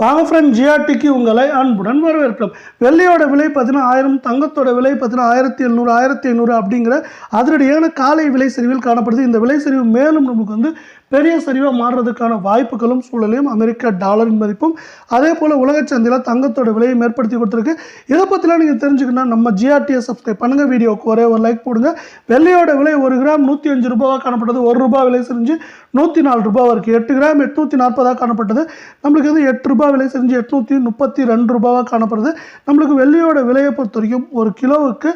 வாங்க ஃப்ரெண்ட் ஜிஆர்டிக்கு உங்களை அன்புடன் வரவேற்கிறோம். வெள்ளியோட விலை பார்த்தீங்கன்னா ஆயிரம் தங்கத்தோட விலை பார்த்தீங்கன்னா ஆயிரத்தி எழுநூறு ஆயிரத்தி ஐநூறு அப்படிங்கிற அதிரடியான காலை விலை சரிவில் காணப்படுது. இந்த விலை சரிவு மேலும் நமக்கு வந்து பெரிய சரிவாக மாறுறதுக்கான வாய்ப்புகளும் சூழலையும் அமெரிக்க டாலரின் மதிப்பும் அதே போல் உலக சந்தையில் தங்கத்தோட விலையும் ஏற்படுத்தி கொடுத்துருக்கு. இதை பற்றிலாம் நீங்கள் தெரிஞ்சுக்கணும் நம்ம ஜிஆர்டியை சப்ஸ்கிரைப் பண்ணுங்கள் வீடியோக்கு ஒரே ஒரு லைக் போடுங்க. வெள்ளையோட விலை ஒரு கிராம் நூற்றி அஞ்சு ரூபாவாக காணப்பட்டது. ஒரு ரூபாய் விலை செஞ்சு நூற்றி நாலு ரூபாவாக இருக்குது எட்டு கிராம் எட்நூற்றி நாற்பதாக காணப்பட்டது. நம்மளுக்கு வந்து எட்டு ரூபாய் விலை செஞ்சு எட்நூற்றி முப்பத்தி ரெண்டு ரூபாவாக காணப்படுது. நம்மளுக்கு வெள்ளியோட விலையை பொறுத்த வரைக்கும் ஒரு கிலோவுக்கு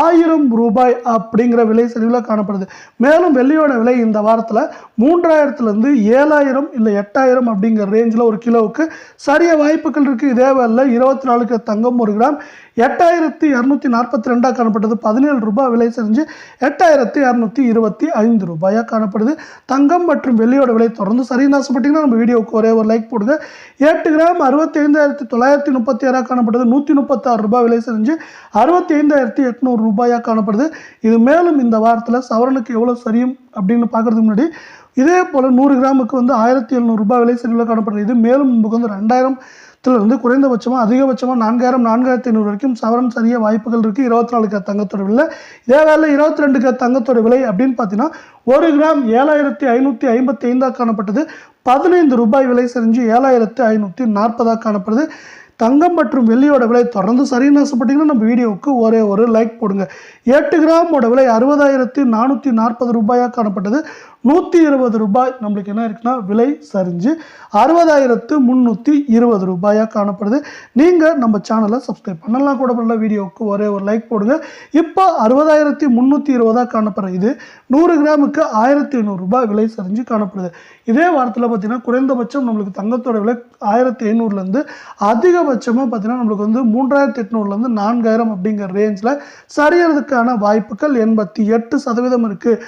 ஆயிரம் ரூபாய் அப்படிங்கிற விலை சரிவில் காணப்படுது. மேலும் வெள்ளியோட விலை இந்த வாரத்தில் ஆறாயிரத்துலேருந்து ஏழாயிரம் இல்லை எட்டாயிரம் அப்படிங்கிற ரேஞ்சில் ஒரு கிலோவுக்கு சரிய வாய்ப்புகள் இருக்குது இதே வேலை இருபத்தி நாலுக்கு தங்கம் ஒரு கிராம் எட்டாயிரத்தி இரநூத்தி நாற்பத்தி ரெண்டாக காணப்பட்டது. பதினேழு ரூபாய் விலை செஞ்சு எட்டாயிரத்தி இரநூத்தி இருபத்தி ஐந்து ரூபாயாக காணப்படுது. தங்கம் மற்றும் வெள்ளியோட விலை தொடர்ந்து சரின்னு ஆசைப்பட்டீங்கன்னா நம்ம வீடியோவுக்கு ஒரே ஒரு லைக் போடுங்க. எட்டு கிராம் அறுபத்தி ஐந்தாயிரத்தி தொள்ளாயிரத்தி முப்பத்தி ஆறாக காணப்பட்டது நூற்றி முப்பத்தாறு ரூபாய் விலை செஞ்சு அறுபத்தி ஐந்தாயிரத்தி எட்நூறு ரூபாயாக காணப்படுது. இது மேலும் இந்த வாரத்தில் சவரனுக்கு எவ்வளோ சரியும் அப்படின்னு பார்க்குறதுக்கு முன்னாடி இதே போல் நூறு கிராமுக்கு வந்து ஆயிரத்தி எழுநூறு விலை சரிவில் காணப்படுது இது மேலும் முன்புக்கு வந்து ரெண்டாயிரம் இருந்து குறைந்தபட்சமாக அதிகபட்சமாக நான்காயிரம் நான்காயிரத்தி ஐநூறு வரைக்கும் சவரன் சரிய வாய்ப்புகள் இருக்குது இருபத்தி நாலு கிராம் தங்கத்தோட விலை. இதே வேலை இருபத்தி ரெண்டு கிராம் தங்கத்தோட விலை அப்படின்னு பார்த்தீங்கன்னா ஒரு கிராம் ஏழாயிரத்தி ஐநூற்றி ஐம்பத்தி ஐந்தாக காணப்பட்டது. பதினைந்து ரூபாய் விலை செஞ்சு ஏழாயிரத்தி ஐநூற்றி நாற்பதாக காணப்படுது. தங்கம் மற்றும் வெள்ளியோட விலை தொடர்ந்து சரின்னு ஆசைப்பட்டீங்கன்னா நம்ம வீடியோவுக்கு ஒரே ஒரு லைக் போடுங்க. எட்டு கிராமோட விலை அறுபதாயிரத்தி நானூற்றி நாற்பது ரூபாயாக காணப்பட்டது. நூற்றி இருபது ரூபாய் நம்மளுக்கு என்ன இருக்குன்னா விலை சரிஞ்சு அறுபதாயிரத்து முந்நூற்றி இருபது ரூபாயாக காணப்படுது. நீங்கள் நம்ம சேனலை சப்ஸ்கிரைப் பண்ணலாம் கூட பண்ணல வீடியோவுக்கு ஒரே ஒரு லைக் போடுங்க. இப்போ அறுபதாயிரத்தி முந்நூற்றி இருபதாக காணப்படுற இது நூறு கிராமுக்கு ஆயிரத்தி ரூபாய் விலை சரிஞ்சு காணப்படுது. இதே வாரத்தில் பார்த்தீங்கன்னா குறைந்தபட்சம் நம்மளுக்கு தங்கத்தோட விலை ஆயிரத்தி ஐநூறுலேருந்து அதிகபட்சமாக பார்த்திங்கன்னா நம்மளுக்கு வந்து மூன்றாயிரத்தி எட்நூறுலேருந்து நான்காயிரம் அப்படிங்கிற ரேஞ்சில் சரியறதுக்கான வாய்ப்புகள் எண்பத்தி எட்டு சதவீதம் இருக்குது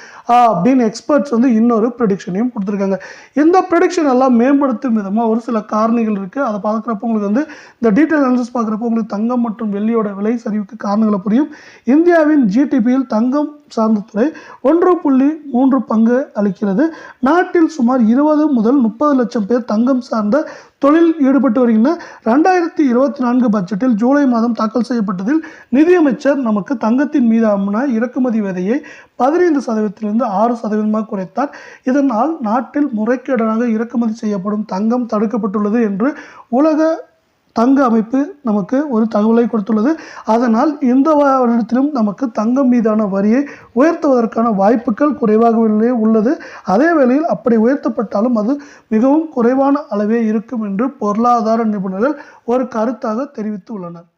அப்படின்னு எக்ஸ்பர்ட்ஸ் வந்து இன்னொரு ப்ரெடிக்ஷனையும் கொடுத்துருக்காங்க. இந்த ப்ரெடிக்ஷன் எல்லாம் மேம்படுத்தும் விதமாக ஒரு சில காரணிகள் இருக்குது அதை பார்க்குறப்ப உங்களுக்கு வந்து இந்த டீட்டெயில் அனாலிசிஸ் பார்க்குறப்ப உங்களுக்கு தங்கம் மற்றும் வெள்ளியோட விலை சரிவுக்கு காரணங்களை புரியும். இந்தியாவின் ஜிடிபியில் தங்கம் சார்ந்த துறை ஒன்று புள்ளி மூன்று பங்கு அளிக்கிறது. நாட்டில் சுமார் இருபது முதல் முப்பது லட்சம் பேர் தங்கம் சார்ந்த தொழில் ஈடுபட்டு வருகின்றன. ரெண்டாயிரத்தி இருபத்தி நான்கு பட்ஜெட்டில் ஜூலை மாதம் தாக்கல் செய்யப்பட்டதில் நிதியமைச்சர் நமக்கு தங்கத்தின் மீதான இறக்குமதி விதையை பதினைந்து சதவீதத்திலிருந்து ஆறு சதவீதமாக குறைத்தார். இதனால் நாட்டில் முறைகேடாக இறக்குமதி செய்யப்படும் தங்கம் தடுக்கப்பட்டுள்ளது என்று உலக தங்க அமைப்பு நமக்கு ஒரு தகவலை கொடுத்துள்ளது. அதனால் இந்த வருடத்திலும் நமக்கு தங்கம் மீதான வரியை உயர்த்துவதற்கான வாய்ப்புகள் குறைவாகவே உள்ளது. அதே வேளையில் அப்படி உயர்த்தப்பட்டாலும் அது மிகவும் குறைவான அளவே இருக்கும் என்று பொருளாதார நிபுணர்கள் ஒரு கருத்தாக தெரிவித்து உள்ளனர்